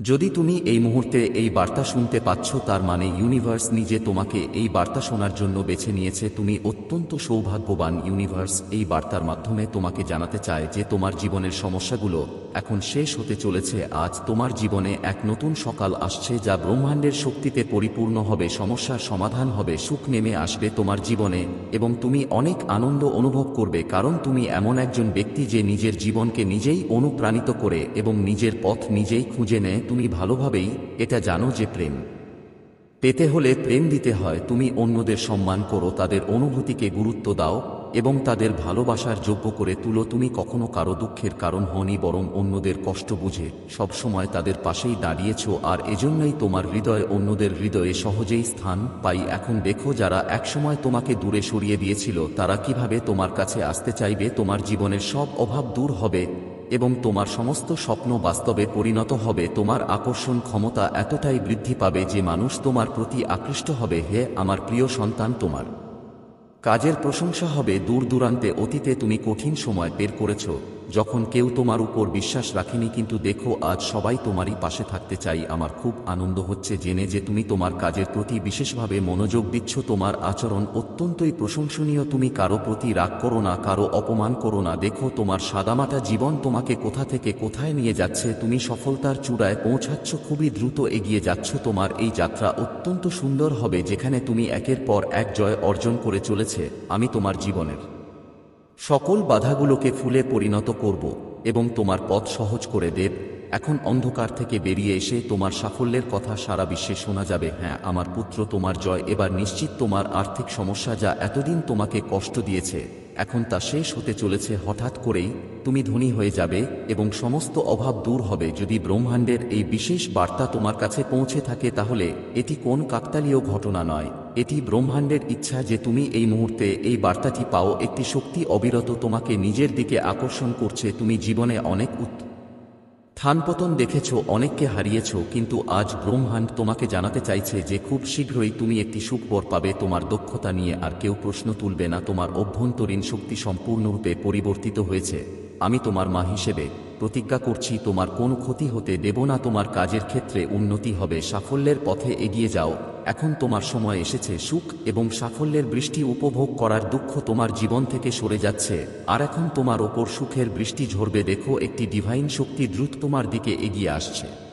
যদি তুমি এই মুহূর্তে এই বার্তা শুনতে পাচ্ছ, তার মানে ইউনিভার্স নিজে তোমাকে এই বার্তা শোনার জন্য বেছে নিয়েছে। তুমি অত্যন্ত সৌভাগ্যবান ইউনিভার্স, এই বার্তার মাধ্যমে তোমাকে জানাতে চায় যে তোমার জীবনের সমস্যাগুলো এখন শেষ হতে চলেছে। আজ তোমার জীবনে এক নতুন সকাল আসছে, যা ব্রহ্মাণ্ডের শক্তিতে পরিপূর্ণ হবে, সমস্যার সমাধান হবে, সুখ নেমে আসবে তোমার জীবনে, এবং তুমি অনেক আনন্দ অনুভব করবে, কারণ তুমি এমন একজন ব্যক্তি যে নিজের জীবনকে নিজেই অনুপ্রাণিত করে এবং নিজের পথ নিজেই খুঁজে নেয়। তুমি ভালোভাবেই এটা জানো যে প্রেম। পেতে হলে প্রেম দিতে হয়, তুমি অন্যদের সম্মান করো, তাদের অনুভূতিকে গুরুত্ব দাও এবং তাদের ভালোবাসার যোগ্য করে তুলো। তুমি কখনো কারও দুঃখের কারণ হনি বরং অন্যদের কষ্ট বুঝে সবসময় তাদের পাশেই দাঁড়িয়েছ আর এজন্যই তোমার হৃদয় অন্যদের হৃদয়ে সহজেই স্থান পাই। এখন দেখো যারা একসময় তোমাকে দূরে সরিয়ে দিয়েছিল, তারা কীভাবে তোমার কাছে আসতে চাইবে? তোমার জীবনের সব অভাব দূর হবে। এবং তোমার সমস্ত স্বপ্ন বাস্তবে পরিণত হবে। তোমার আকর্ষণ ক্ষমতা এতটাই বৃদ্ধি পাবে যে মানুষ তোমার প্রতি আকৃষ্ট হবে। হে আমার প্রিয় সন্তান তোমার। কাজের প্রশংসা হবে। দূর দূরান্তে অতীতে তুমি কঠিন সময় বের করেছ। যখন কেউ তোমার উপর বিশ্বাস রাখেনি, কিন্তু দেখো আজ সবাই তোমারই পাশে থাকতে চাই। আমার খুব আনন্দ হচ্ছে জেনে যে তুমি তোমার কাজের প্রতি বিশেষভাবে মনোযোগ দিচ্ছ। তোমার আচরণ অত্যন্তই প্রশংসনীয়। তুমি কারও প্রতি রাগ করো না, কারও অপমান করো না। দেখো তোমার সাদামাটা জীবন তোমাকে কোথা থেকে কোথায় নিয়ে যাচ্ছে। তুমি সফলতার চূড়ায় পৌঁছাচ্ছ, খুবই দ্রুত এগিয়ে যাচ্ছ। তোমার এই যাত্রা অত্যন্ত সুন্দর হবে, যেখানে তুমি একের পর এক জয় অর্জন করে চলেছে। আমি তোমার জীবনের সকল বাধাগুলোকে ফুলে পরিণত করব এবং তোমার পথ সহজ করে দেব। এখন অন্ধকার থেকে বেরিয়ে এসে তোমার সাফল্যের কথা সারা বিশ্বে শোনা যাবে। হ্যাঁ আমার পুত্র তোমার জয়। এবার নিশ্চিত তোমার আর্থিক সমস্যা যা এতদিন তোমাকে কষ্ট দিয়েছে। এখন তা শেষ হতে চলেছে হঠাৎ করেই, তুমি ধনী হয়ে যাবে এবং সমস্ত অভাব দূর হবে। যদি ব্রহ্মাণ্ডের এই বিশেষ বার্তা তোমার কাছে পৌঁছে থাকে তাহলে এটি কোন কাকতালীয় ঘটনা নয়। এটি ব্রহ্মাণ্ডের ইচ্ছা যে তুমি এই মুহূর্তে এই বার্তাটি পাও। একটি শক্তি অবিরত তোমাকে নিজের দিকে আকর্ষণ করছে। তুমি জীবনে অনেক উত্ত থানপতন দেখেছ, অনেককে হারিয়েছ, কিন্তু আজ ব্রহ্মাণ্ড তোমাকে জানাতে চাইছে যে খুব শীঘ্রই তুমি একটি সুখবর পাবে, তোমার দক্ষতা নিয়ে আর কেউ প্রশ্ন তুলবে না, তোমার অভ্যন্তরীণ শক্তি সম্পূর্ণরূপে পরিবর্তিত হয়েছে। আমি তোমার মা হিসেবে প্রতিজ্ঞা করছি, তোমার কোনো ক্ষতি হতে দেব না, তোমার কাজের ক্ষেত্রে উন্নতি হবে, সাফল্যের পথে এগিয়ে যাও। এখন তোমার সময় এসেছে, সুখ এবং সাফল্যের বৃষ্টি উপভোগ করার দুঃখ তোমার জীবন থেকে সরে যাচ্ছে। আর এখন তোমার ওপর সুখের বৃষ্টি ঝরবে, দেখো, একটি ডিভাইন শক্তি দ্রুত তোমার দিকে এগিয়ে আসছে।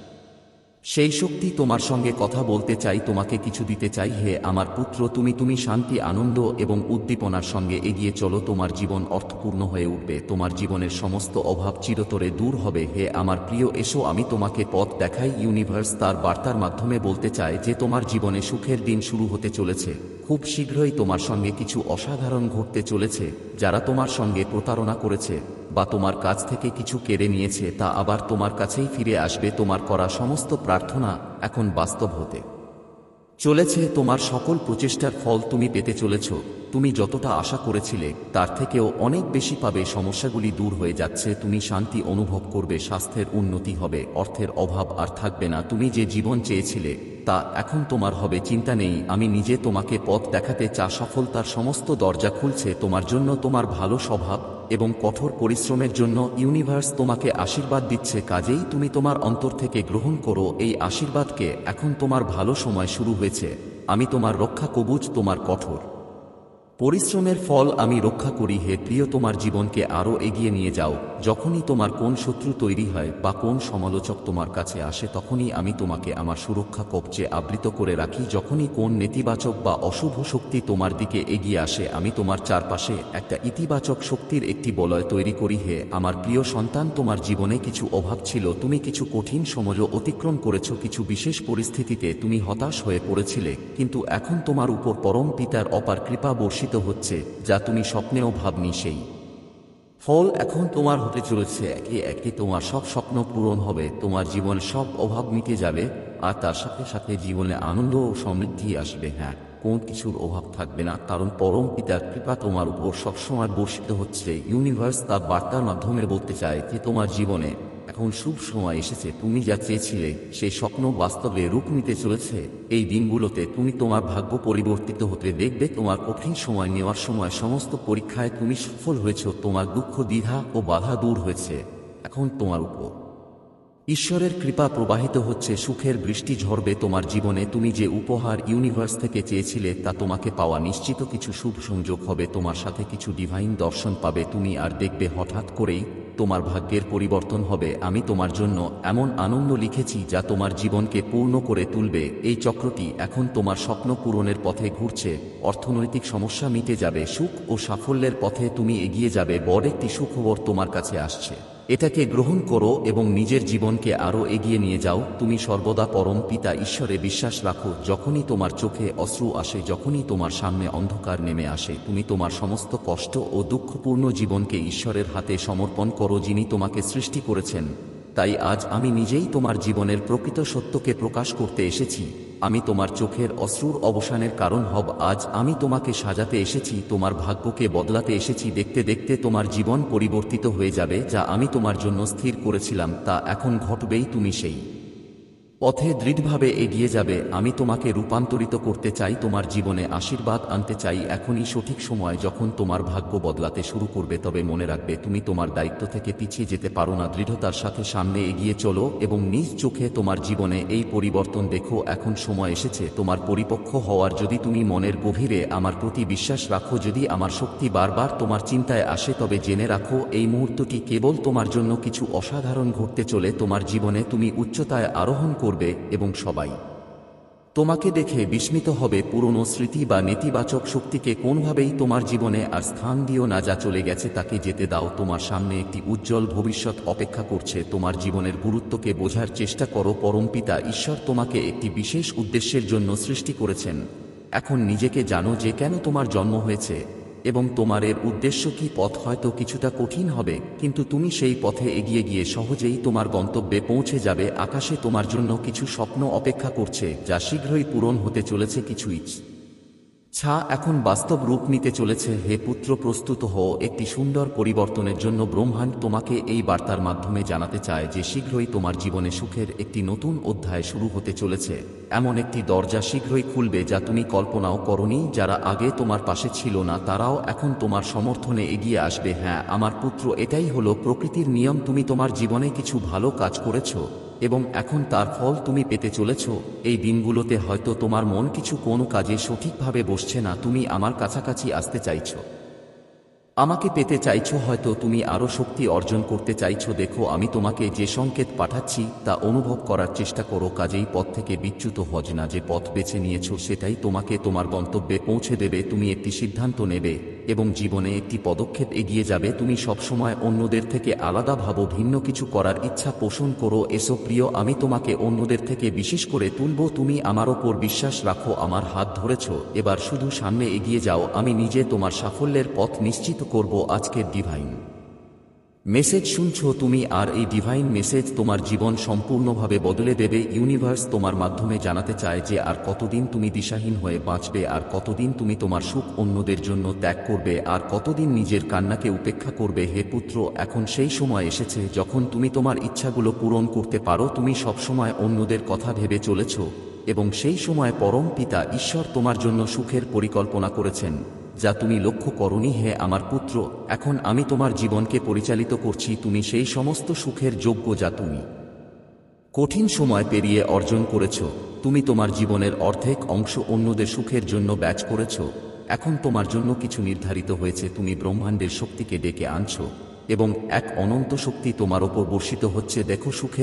সেই শক্তি তোমার সঙ্গে কথা বলতে চাই, তোমাকে কিছু দিতে চাই। হে আমার পুত্র, তুমি তুমি শান্তি, আনন্দ এবং উদ্দীপনার সঙ্গে এগিয়ে চলো। তোমার জীবন অর্থপূর্ণ হয়ে উঠবে। তোমার জীবনের সমস্ত অভাব চিরতরে দূর হবে। হে আমার প্রিয়, এসো, আমি তোমাকে পথ দেখাই। ইউনিভার্স তার বার্তার মাধ্যমে বলতে চায় যে, তোমার জীবনে সুখের দিন শুরু হতে চলেছে। খুব শীঘ্রই তোমার সঙ্গে কিছু অসাধারণ ঘটতে চলেছে, যারা তোমার সঙ্গে প্রতারণা করেছে। বা তোমার কাছ থেকে কিছু কেড়ে নিয়েছে তা আবার তোমার কাছেই ফিরে আসবে, তোমার করা সমস্ত প্রার্থনা এখন বাস্তব হতে চলেছে, তোমার সকল প্রচেষ্টার ফল তুমি পেতে চলেছ। তুমি যতটা আশা করেছিলে, তার থেকেও অনেক বেশি পাবে সমস্যাগুলি দূর হয়ে যাচ্ছে, তুমি শান্তি অনুভব করবে, স্বাস্থ্যের উন্নতি হবে, অর্থের অভাব আর থাকবে না, তুমি যে জীবন চেয়েছিলে, তা এখন তোমার হবে, চিন্তা নেই, আমি নিজে তোমাকে পথ দেখাতে চা সফলতার সমস্ত দরজা খুলছে, তোমার জন্য তোমার ভালো স্বভাব এবং কঠোর পরিশ্রমের জন্য ইউনিভার্স তোমাকে আশীর্বাদ দিচ্ছে, কাজেই তুমি তোমার অন্তর থেকে গ্রহণ করো, এই আশীর্বাদকে এখন তোমার ভালো সময় শুরু হয়েছে, আমি তোমার রক্ষা কবুজ তোমার কঠোর। পরিশ্রমের ফল আমি রক্ষা করি হে প্রিয় তোমার জীবনকে আরও এগিয়ে নিয়ে যাও। যখনই তোমার কোন শত্রু তৈরি হয় বা কোন সমালোচক তোমার কাছে আসে তখনই আমি তোমাকে আমার সুরক্ষা কবচে আবৃত করে রাখি। যখনই কোন নেতিবাচক বা অশুভ শক্তি তোমার দিকে এগিয়ে আসে, আমি তোমার চারপাশে একটা ইতিবাচক শক্তির একটি বলয় তৈরি করি হে। আমার প্রিয় সন্তান, তোমার জীবনে কিছু অভাব ছিল, তুমি কিছু কঠিন সময় অতিক্রম করেছ, কিছু বিশেষ পরিস্থিতিতে তুমি হতাশ হয়ে পড়েছিলে, কিন্তু এখন তোমার উপর পরম পিতার অপার কৃপা বর্ষিত হচ্ছে, যা তুমি স্বপ্নেও ভাবনি সেই। ফল এখন তোমার হতে চলেছে, একে একে তোমার সব স্বপ্ন পূরণ হবে, তোমার জীবন সব অভাব মিটে যাবে, আর তার সাথে সাথে জীবনে আনন্দ ও সমৃদ্ধি আসবে হ্যাঁ কোন কিছুর অভাব থাকবে না, কারণ পরম পিতার কৃপা তোমার উপর সবসময় বর্ষিত হচ্ছে, ইউনিভার্স তার বার্তার মাধ্যমে বলতে চায় যে তোমার জীবনে এখন শুভ সময় এসেছে, তুমি যা চেয়েছিলে সেই স্বপ্ন বাস্তবে রূপ নিতে চলেছে। এই দিনগুলোতে তুমি তোমার ভাগ্য পরিবর্তিত হতে দেখবে, তোমার কঠিন সময় নেওয়ার সময় সমস্ত পরীক্ষায় তুমি সফল হয়েছ, তোমার দুঃখ, দ্বিধা ও বাধা দূর হয়েছে। এখন তোমার উপর। ঈশ্বরের কৃপা প্রবাহিত হচ্ছে, সুখের বৃষ্টি ঝরবে তোমার জীবনে, তুমি যে উপহার ইউনিভার্স থেকে চেয়েছিলে তা তোমাকে পাওয়া নিশ্চিত কিছু শুভ সংযোগ হবে, তোমার সাথে কিছু ডিভাইন দর্শন পাবে, তুমি আর দেখবে হঠাৎ করেই তোমার ভাগ্যের পরিবর্তন হবে। আমি তোমার জন্য এমন আনন্দ লিখেছি যা তোমার জীবনকে পূর্ণ করে তুলবে। এই চক্রটি এখন তোমার স্বপ্ন পূরণের পথে ঘুরছে। অর্থনৈতিক সমস্যা মিটে যাবে। সুখ ও সাফল্যের পথে তুমি এগিয়ে যাবে। বড় একটি সুখবর তোমার কাছে আসছে। এটাকে গ্রহণ করো এবং নিজের জীবনকে আরও এগিয়ে নিয়ে যাও। তুমি সর্বদা পরম পিতা ঈশ্বরে বিশ্বাস রাখো, যখনই তোমার চোখে অশ্রু আসে, যখনই তোমার সামনে অন্ধকার নেমে আসে। তুমি তোমার সমস্ত কষ্ট ও দুঃখপূর্ণ জীবনকে ঈশ্বরের হাতে সমর্পণ করো, যিনি তোমাকে সৃষ্টি করেছেন। তাই আজ আমি নিজেই তোমার জীবনের প্রকৃত সত্যকে প্রকাশ করতে এসেছি। আমি তোমার চোখের অশ্রুর অবসানের কারণ হব। আজ আমি তোমাকে সাজাতে এসেছি, তোমার ভাগ্যকে বদলাতে এসেছি। দেখতে দেখতে তোমার জীবন পরিবর্তিত হয়ে যাবে, যা আমি তোমার জন্য স্থির করেছিলাম, তা এখন ঘটবেই তুমি সেই। পথে দৃঢ়ভাবে এগিয়ে যাবে, আমি তোমাকে রূপান্তরিত করতে চাই, তোমার জীবনে আশীর্বাদ আনতে চাই, এখনই সঠিক সময়, যখন তোমার ভাগ্য বদলাতে শুরু করবে, তবে মনে রাখবে, তুমি তোমার দায়িত্ব থেকে পিছিয়ে যেতে পারো না, দৃঢ়তার সাথে সামনে এগিয়ে চলো, এবং নিজ চোখে তোমার জীবনে এই পরিবর্তন দেখো, এখন সময় এসেছে, তোমার পরিপক্ষ হওয়ার, যদি তুমি মনের গভীরে আমার প্রতি বিশ্বাস রাখো, যদি আমার শক্তি বারবার তোমার চিন্তায় আসে, তবে জেনে রাখো, এই মুহূর্তটি কেবল তোমার জন্য কিছু অসাধারণ ঘটতে চলে, তোমার জীবনে তুমি উচ্চতায় আরোহণ করবে এবং সবাই। তোমাকে দেখে বিস্মিত হবে পুরনো স্মৃতি বা নেতিবাচক শক্তিকে কোনোভাবেই তোমার জীবনে আর স্থান দিও না যা চলে গেছে তাকে যেতে দাও। তোমার সামনে একটি উজ্জ্বল ভবিষ্যৎ অপেক্ষা করছে। তোমার জীবনের গুরুত্বকে বোঝার চেষ্টা করো। পরমপিতা ঈশ্বর তোমাকে একটি বিশেষ উদ্দেশ্যের জন্য সৃষ্টি করেছেন। এখন নিজেকে জানো যে কেন তোমার জন্ম হয়েছে। এবং তোমার এর উদ্দেশ্য কি পথ হয়তো কিছুটা কঠিন হবে, কিন্তু তুমি সেই পথে এগিয়ে গিয়ে সহজেই তোমার গন্তব্যে পৌঁছে যাবে। আকাশে তোমার জন্য কিছু স্বপ্ন অপেক্ষা করছে, যা শীঘ্রই পূরণ হতে চলেছে কিছু ছা এখন বাস্তব রূপ নিতে চলেছে। হে পুত্র, প্রস্তুত হও। একটি সুন্দর পরিবর্তনের জন্য ব্রহ্মাণ্ড তোমাকে এই বার্তার মাধ্যমে জানাতে চায় যে শীঘ্রই তোমার জীবনে সুখের একটি নতুন অধ্যায় শুরু হতে চলেছে। এমন একটি দরজা শীঘ্রই খুলবে যা তুমি কল্পনাও করনি, যারা আগে তোমার পাশে ছিল না, তারাও এখন তোমার সমর্থনে এগিয়ে আসবে। হ্যাঁ আমার পুত্র, এটাই হলো প্রকৃতির নিয়ম। তুমি তোমার জীবনে কিছু ভালো কাজ করেছ। এবং এখন তার ফল তুমি পেতে চলেছ, এই দিনগুলোতে হয়তো তোমার মন কিছু কোনো কাজে সঠিকভাবে বসছে না, তুমি আমার কাছাকাছি আসতে চাইছো। আমাকে পেতে চাইছো হয়তো তুমি আরও শক্তি অর্জন করতে চাইছো, দেখো আমি তোমাকে যে সংকেত পাঠাচ্ছি তা অনুভব করার চেষ্টা করো, কাজেই পথ থেকে বিচ্যুত হজ না, যে পথ বেছে নিয়েছো সেটাই তোমাকে তোমার গন্তব্যে পৌঁছে দেবে, তুমি একটি সিদ্ধান্ত নেবে। এবং জীবনে একটি পদক্ষেপ এগিয়ে যাবে, তুমি সবসময় অন্যদের থেকে আলাদা ভাবো, ভিন্ন কিছু করার ইচ্ছা পোষণ করো, এসো প্রিয়, আমি তোমাকে অন্যদের থেকে বিশেষ করে তুলব, তুমি আমার ওপর বিশ্বাস রাখো, আমার হাত ধরেছ, এবার শুধু সামনে এগিয়ে যাও, আমি নিজে তোমার সাফল্যের পথ নিশ্চিত করব, আজকের ডিভাইন মেসেজ শুনছো, তুমি আর এই ডিভাইন মেসেজ তোমার জীবন সম্পূর্ণভাবে বদলে দেবে। ইউনিভার্স তোমার মাধ্যমে জানাতে চায় যে আর কতদিন তুমি দিশাহীন হয়ে বাঁচবে, আর কতদিন তুমি তোমার সুখ অন্যদের জন্য ত্যাগ করবে, আর কতদিন নিজের কান্নাকে উপেক্ষা করবে। হে পুত্র, এখন সেই সময় এসেছে যখন তুমি তোমার ইচ্ছাগুলো পূরণ করতে পারো, তুমি সবসময় অন্যদের কথা ভেবে চলেছ, এবং সেই সময় পরম পিতা ঈশ্বর তোমার জন্য সুখের পরিকল্পনা করেছেন। যা তুমি লক্ষ্য করনি হে আমার পুত্র, এখন আমি তোমার জীবনকে পরিচালিত করছি, তুমি সেই সমস্ত সুখের যোগ্য যা তুমি। কঠিন সময় পেরিয়ে অর্জন করেছ, তুমি তোমার জীবনের অর্ধেক অংশ অন্যদের সুখের জন্য ব্যাচ করেছ, এখন তোমার জন্য কিছু নির্ধারিত হয়েছে, তুমি ব্রহ্মাণ্ডের শক্তিকে ডেকে আনছো, এবং এক অনন্ত শক্তি তোমার ওপর বর্ষিত হচ্ছে, দেখো সুখের